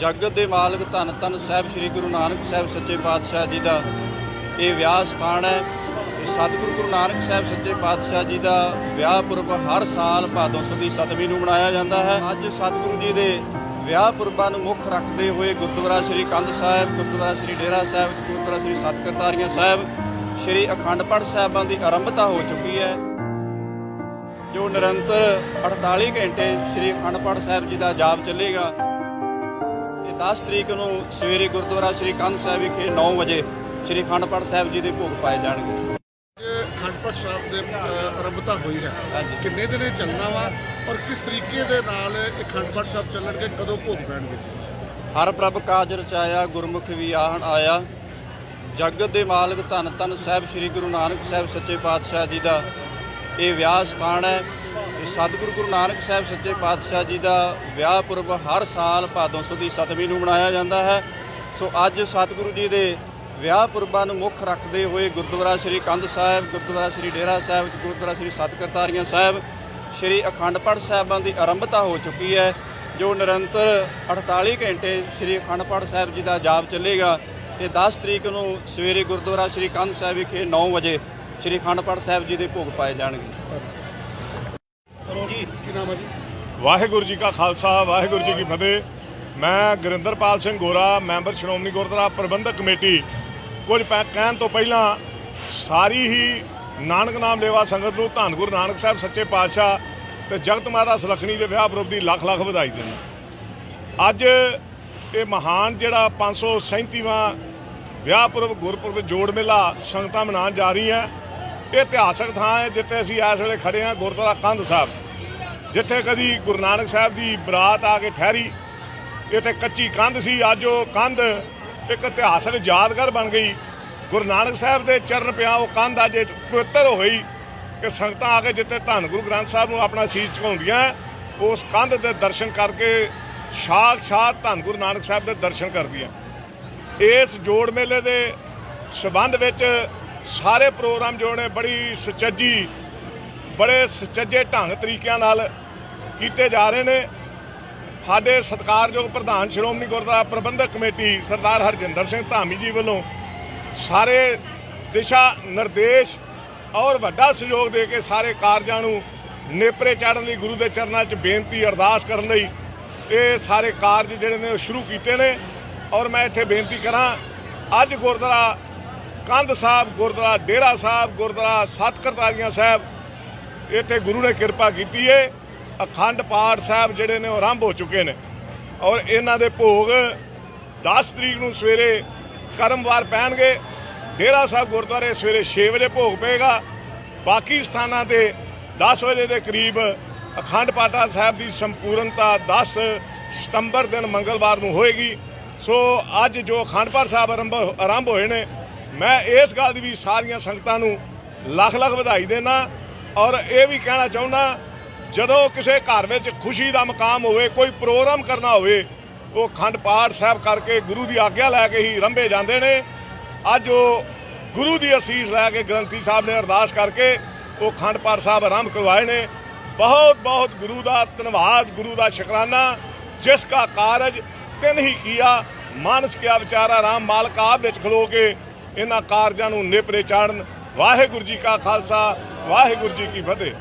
ਜਗਤ ਦੇ ਮਾਲਕ ਧੰਨ ਧੰਨ ਸਾਹਿਬ ਸ੍ਰੀ ਗੁਰੂ ਨਾਨਕ ਸਾਹਿਬ ਸੱਚੇ ਪਾਤਸ਼ਾਹ ਜੀ ਦਾ ਇਹ ਵਿਆਹ ਸਥਾਨ ਹੈ ਸਤਿਗੁਰੂ ਗੁਰੂ ਨਾਨਕ ਸਾਹਿਬ ਸੱਚੇ ਪਾਤਸ਼ਾਹ ਜੀ ਦਾ ਵਿਆਹ ਪੁਰਬ ਹਰ ਸਾਲ ਭਾਦੋਂ ਸੁਦੀ ਸਤਵੀਂ ਨੂੰ ਮਨਾਇਆ ਜਾਂਦਾ ਹੈ। ਅੱਜ ਸਤਿਗੁਰੂ ਜੀ ਦੇ ਵਿਆਹ ਪੁਰਬਾਂ ਨੂੰ ਮੁੱਖ ਰੱਖਦੇ ਹੋਏ ਗੁਰਦੁਆਰਾ ਸ੍ਰੀ ਕੰਧ ਸਾਹਿਬ, ਗੁਰਦੁਆਰਾ ਸ੍ਰੀ ਡੇਰਾ ਸਾਹਿਬ, ਗੁਰਦੁਆਰਾ ਸ੍ਰੀ ਸਤਕਰਤਾਰੀਆਂ ਸਾਹਿਬ, ਸ੍ਰੀ ਅਖੰਡ ਪਾਠ ਸਾਹਿਬਾਂ ਦੀ ਆਰੰਭਤਾ ਹੋ ਚੁੱਕੀ ਹੈ। ਜੋ ਨਿਰੰਤਰ 48 ਘੰਟੇ ਸ੍ਰੀ ਅਖੰਡ ਪਾਠ ਸਾਹਿਬ ਜੀ ਦਾ ਜਾਪ ਚੱਲੇਗਾ ਤੇ 10 ਤਰੀਕ ਨੂੰ ਸਵੇਰੇ ਗੁਰਦੁਆਰਾ ਸ੍ਰੀ ਕੰਧ ਸਾਹਿਬ ਵਿਖੇ 9 ਵਜੇ ਸ੍ਰੀ ਅਖੰਡ ਪਾਠ ਸਾਹਿਬ ਜੀ ਦੇ ਭੋਗ ਪਾਏ ਜਾਣਗੇ। ਖੰਡਪਟ ਸਾਹਿਬ ਦੇ ਆਰੰਭਤਾ ਹੋਈ ਹੈ। ਕਿੰਨੇ ਦਿਨ ਇਹ ਚੱਲਣਾ ਵਾ ਔਰ ਕਿਸ ਤਰੀਕੇ ਦੇ ਨਾਲ ਇਹ ਖੰਡਪਟ ਸਾਹਿਬ ਚੱਲਣਗੇ ਕਦੋਂ ਭੋਗ ਪੈਣਗੇ? ਹਰ ਪ੍ਰਭ ਕਾਜ ਰਚਾਇਆ ਗੁਰਮੁਖ ਵੀ ਆਹਣ ਆਇਆ। ਜਗਤ ਦੇ ਮਾਲਕ ਧੰਨ ਧੰਨ ਸਾਹਿਬ ਸ੍ਰੀ ਗੁਰੂ ਨਾਨਕ ਸਾਹਿਬ ਸੱਚੇ ਪਾਤਸ਼ਾਹ ਜੀ ਦਾ ਇਹ ਵਿਆਹ ਸਥਾਨ ਹੈ। ਸਤਿਗੁਰੂ ਗੁਰੂ ਨਾਨਕ ਸਾਹਿਬ ਸੱਚੇ ਪਾਤਸ਼ਾਹ ਜੀ ਦਾ ਵਿਆਹ ਪੁਰਬ ਹਰ ਸਾਲ ਭਾਦੋਂ ਸੁਦੀ ਸਤਵੀਂ ਨੂੰ ਮਨਾਇਆ ਜਾਂਦਾ ਹੈ। ਸੋ ਅੱਜ ਸਤਿਗੁਰੂ ਜੀ ਦੇ ਵਿਆਹ ਪੁਰਬਾਂ ਨੂੰ ਮੁੱਖ ਰੱਖਦੇ ਹੋਏ ਗੁਰਦੁਆਰਾ ਸ੍ਰੀ ਕੰਧ ਸਾਹਿਬ, ਗੁਰਦੁਆਰਾ ਸ੍ਰੀ ਡੇਰਾ ਸਾਹਿਬ, ਗੁਰਦੁਆਰਾ ਸ੍ਰੀ ਸਤਕਰਤਾਰੀਆਂ ਸਾਹਿਬ, ਸ੍ਰੀ ਅਖੰਡ ਪਾਠ ਸਾਹਿਬਾਂ ਦੀ ਆਰੰਭਤਾ ਹੋ ਚੁੱਕੀ ਹੈ, ਜੋ ਨਿਰੰਤਰ 48 ਘੰਟੇ ਸ੍ਰੀ ਅਖੰਡ ਪਾਠ ਸਾਹਿਬ ਜੀ ਦਾ ਜਾਪ ਚੱਲੇਗਾ ਤੇ 10 ਤਰੀਕ ਨੂੰ ਸਵੇਰੇ ਗੁਰਦੁਆਰਾ ਸ੍ਰੀ ਕੰਧ ਸਾਹਿਬ ਵਿਖੇ 9 ਵਜੇ ਸ੍ਰੀ ਅਖੰਡ ਪਾਠ ਸਾਹਿਬ ਜੀ ਦੇ ਭੋਗ ਪਾਏ ਜਾਣਗੇ। ਕੀ ਨਾਮ ਹੈ ਜੀ? ਵਾਹਿਗੁਰੂ ਜੀ ਕਾ ਖਾਲਸਾ, ਵਾਹਿਗੁਰੂ ਜੀ ਕੀ ਫਤਿਹ। ਮੈਂ ਗੁਰਿੰਦਰਪਾਲ ਸਿੰਘ ਗੋਰਾ, ਮੈਂਬਰ ਸ਼੍ਰੋਮਣੀ ਗੁਰਦੁਆਰਾ ਪ੍ਰਬੰਧਕ ਕਮੇਟੀ। ਕੁਝ ਪੈ, ਕਹਿਣ ਤੋਂ ਪਹਿਲਾਂ ਸਾਰੀ ਹੀ ਨਾਨਕ ਨਾਮ ਲੇਵਾ ਸੰਗਤ ਨੂੰ ਧੰਨ ਗੁਰੂ ਨਾਨਕ ਸਾਹਿਬ, ਸੱਚੇ ਪਾਤਸ਼ਾਹ ਤੇ ਜਗਤ ਮਾਤਾ ਸੁਲੱਖਣੀ ਦੇ ਵਿਆਹ ਪੁਰਬ ਦੀ ਲੱਖ ਲੱਖ ਵਧਾਈ ਦਿੰਦਾ ਅੱਜ ਇਹ ਮਹਾਨ ਜਿਹੜਾ 537ਵਾਂ ਵਿਆਹ ਪੁਰਬ ਗੁਰਪੁਰਬ ਜੋੜ ਮੇਲਾ ਸੰਗਤਾਂ ਮਨਾਉਣ ਜਾ ਰਹੀਆਂ। ਇਹ ਇਤਿਹਾਸਕ ਥਾਂ ਹੈ ਜਿੱਥੇ ਅਸੀਂ ਇਸ ਵੇਲੇ ਖੜੇ ਹਾਂ, ਗੁਰਦੁਆਰਾ ਕੰਧ ਸਾਹਿਬ। ਜਿੱਥੇ ਕਦੀ ਗੁਰੂ ਨਾਨਕ ਸਾਹਿਬ ਦੀ ਬਰਾਤ ਆ ਕੇ ਠਹਿਰੀ, ਇੱਥੇ ਕੱਚੀ ਕੰਧ ਸੀ, ਅੱਜ ਉਹ ਕੰਧ ਇੱਕ ਇਤਿਹਾਸਕ ਯਾਦਗਾਰ ਬਣ ਗਈ। ਗੁਰੂ ਨਾਨਕ ਸਾਹਿਬ ਦੇ ਚਰਨ ਪਿਆ, ਉਹ ਕੰਧ ਅੱਜ ਪਵਿੱਤਰ ਹੋਈ ਕਿ ਸੰਗਤਾਂ ਆ ਕੇ ਜਿੱਥੇ ਧੰਨ ਗੁਰੂ ਗ੍ਰੰਥ ਸਾਹਿਬ ਨੂੰ ਆਪਣਾ ਸੀਸ ਝੁਕਾਉਂਦੀਆਂ ਉਸ ਕੰਧ ਦੇ ਦਰਸ਼ਨ ਕਰਕੇ ਸਾਖਸ਼ਾਤ ਧੰਨ ਗੁਰੂ ਨਾਨਕ ਸਾਹਿਬ ਦੇ ਦਰਸ਼ਨ ਕਰਦੀਆਂ। ਇਸ ਜੋੜ ਮੇਲੇ ਦੇ ਸਬੰਧ ਵਿੱਚ ਸਾਰੇ ਪ੍ਰੋਗਰਾਮ ਜੋ ਨੇ ਬੜੀ ਸੁਚੱਜੀ ਬੜੇ ਸੁਚੱਜੇ ਢੰਗ ਤਰੀਕਿਆਂ ਨਾਲ ਕੀਤੇ ਜਾ ਰਹੇ ਨੇ। ਸਾਡੇ ਸਤਿਕਾਰਯੋਗ ਪ੍ਰਧਾਨ ਸ਼੍ਰੋਮਣੀ ਗੁਰਦੁਆਰਾ ਪ੍ਰਬੰਧਕ ਕਮੇਟੀ ਸਰਦਾਰ ਹਰਜਿੰਦਰ ਸਿੰਘ ਧਾਮੀ ਜੀ ਵੱਲੋਂ ਸਾਰੇ ਦਿਸ਼ਾ ਨਿਰਦੇਸ਼ ਔਰ ਵੱਡਾ ਸਹਿਯੋਗ ਦੇ ਕੇ ਸਾਰੇ ਕਾਰਜਾਂ ਨੂੰ ਨੇਪਰੇ ਚਾੜਨ ਲਈ, ਗੁਰੂ ਦੇ ਚਰਨਾਂ 'ਚ ਬੇਨਤੀ ਅਰਦਾਸ ਕਰਨ ਲਈ ਇਹ ਸਾਰੇ ਕਾਰਜ ਜਿਹੜੇ ਨੇ ਉਹ ਸ਼ੁਰੂ ਕੀਤੇ ਨੇ। ਔਰ ਮੈਂ ਇੱਥੇ ਬੇਨਤੀ ਕਰਾਂ, ਅੱਜ ਗੁਰਦੁਆਰਾ ਕੰਧ ਸਾਹਿਬ, ਗੁਰਦੁਆਰਾ ਡੇਰਾ ਸਾਹਿਬ, ਗੁਰਦੁਆਰਾ ਸਤਕਰਤਾਰੀਆਂ ਸਾਹਿਬ ਇੱਥੇ ਗੁਰੂ ਨੇ ਕਿਰਪਾ ਕੀਤੀ ਏ। ਅਖੰਡ ਪਾਠ ਸਾਹਿਬ ਜਿਹੜੇ ਨੇ ਉਹ ਆਰੰਭ ਹੋ ਚੁੱਕੇ ਨੇ। ਔਰ ਇਹਨਾਂ ਦੇ ਭੋਗ 10 ਤਰੀਕ ਨੂੰ ਸਵੇਰੇ ਕਰਮਵਾਰ ਪੈਣਗੇ। ਡੇਰਾ ਸਾਹਿਬ ਗੁਰਦੁਆਰੇ ਸਵੇਰੇ 6 ਵਜੇ ਭੋਗ ਪਏਗਾ। ਬਾਕੀ ਸਥਾਨਾਂ ਤੇ 10 ਵਜੇ ਦੇ ਕਰੀਬ ਅਖੰਡ ਪਾਠਾ ਸਾਹਿਬ ਦੀ ਸੰਪੂਰਨਤਾ 10 ਸਤੰਬਰ ਦਿਨ ਮੰਗਲਵਾਰ ਨੂੰ ਹੋਏਗੀ। ਸੋ ਅੱਜ ਜੋ ਅਖੰਡ ਪਾਠ ਸਾਹਿਬ ਆਰੰਭ ਆਰੰਭ ਹੋਏ ਨੇ, ਮੈਂ ਇਸ ਗੱਲ ਦੀ ਵੀ ਸਾਰੀਆਂ ਸੰਗਤਾਂ ਨੂੰ ਲੱਖ ਲੱਖ ਵਧਾਈ ਦੇਣਾ। ਔਰ ਇਹ ਵੀ ਕਹਿਣਾ ਚਾਹੁੰਦਾ, ਜਦੋਂ ਕਿਸੇ ਘਰ ਵਿੱਚ ਖੁਸ਼ੀ ਦਾ ਮਕਾਮ ਹੋਵੇ, ਕੋਈ ਪ੍ਰੋਗਰਾਮ ਕਰਨਾ ਹੋਵੇ, ਉਹ ਖੰਡ ਪਾਠ ਸਾਹਿਬ ਕਰਕੇ ਗੁਰੂ ਦੀ ਆਗਿਆ ਲੈ ਕੇ ਹੀ ਰੰਭੇ ਜਾਂਦੇ ਨੇ। ਅੱਜ ਉਹ ਗੁਰੂ ਦੀ ਅਸੀਸ ਲੈ ਕੇ ਗ੍ਰੰਥੀ ਸਾਹਿਬ ਨੇ ਅਰਦਾਸ ਕਰਕੇ ਉਹ ਖੰਡ ਪਾਠ ਸਾਹਿਬ ਆਰੰਭ ਕਰਵਾਏ ਨੇ। ਬਹੁਤ ਬਹੁਤ ਗੁਰੂ ਦਾ ਧੰਨਵਾਦ, ਗੁਰੂ ਦਾ ਸ਼ੁਕਰਾਨਾ। ਜਿਸ ਕਾ ਕਾਰਜ ਤਿਨ ਹੀ ਕੀਆ, ਮਾਨਸ ਕਿਆ ਵਿਚਾਰਾ ਰਾਮ ਮਾਲਕ ਆਪ ਵਿੱਚ ਖਲੋ ਕੇ ਇਹਨਾਂ ਕਾਰਜਾਂ ਨੂੰ ਨਿਪਰੇ ਚਾੜਨ। ਵਾਹਿਗੁਰੂ ਜੀ ਕਾ ਖਾਲਸਾ ਵਾਹਿਗੁਰੂ ਜੀ ਕੀ ਫਤਿਹ।